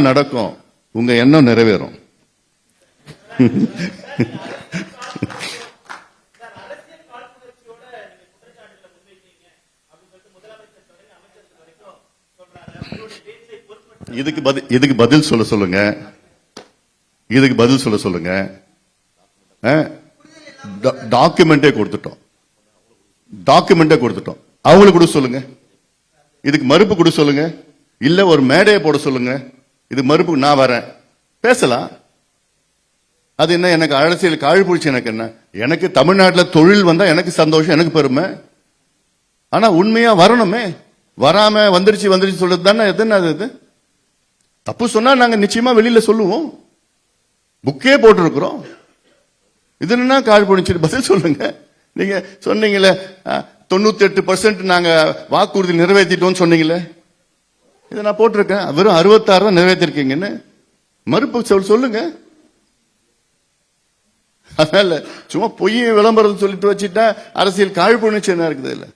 எல்லாம் நடக்கும் உங்க எண்ணம் நிறைவேறும். இதுக்கு பதில் இதுக்கு பதில் சொல்ல சொல்லுங்க. இதுக்கு பதில் சொல்ல சொல்லுங்க. டாக்குமெண்டே கொடுத்துட்டோம். டாக்குமெண்டே கொடுத்துட்டோம். அவங்களுக்கு கூட சொல்லுங்க. இதுக்கு மறுப்பு கூட சொல்லுங்க. இல்ல ஒரு மேடையை போட சொல்லுங்க. இது மறுப்பு நான் வரேன். பேசலாம். அது என்ன எனக்கு அரசியல் காழ் பிடிச்சி எனக்கு என்ன? எனக்கு தமிழ்நாட்டில் தொழில் வந்தா எனக்கு சந்தோஷம் எனக்கு பெருமை. ஆனா உண்மையா வரணுமே. வராம வந்துருச்சு வந்துருச்சு சொல்றது தானே எதுன்னு அது இது தப்பு சொன்னா நாங்க நிச்சயமா வெளியில சொல்லுவோம். புக்கே போட்டிருக்கிறோம். இது என்ன கால் பிடிச்சிட்டு பதில் சொல்லுங்க. நீங்க சொன்னீங்களே தொண்ணூத்தி எட்டு பர்சன்ட் நாங்க வாக்குறுதி நிறைவேற்றிட்டோம்னு சொன்னீங்களே. இதை நான் போட்டிருக்கேன். வெறும் அறுபத்தாறு தான் நிறைவேற்றிருக்கீங்கன்னு மறுப்பு சொல் சொல்லுங்க. அதனால சும்மா பொய் விளம்பரம் சொல்லிட்டு வச்சுட்டா அரசியல் காழ்ப்புணர்ச்சி என்ன இருக்குது இல்லை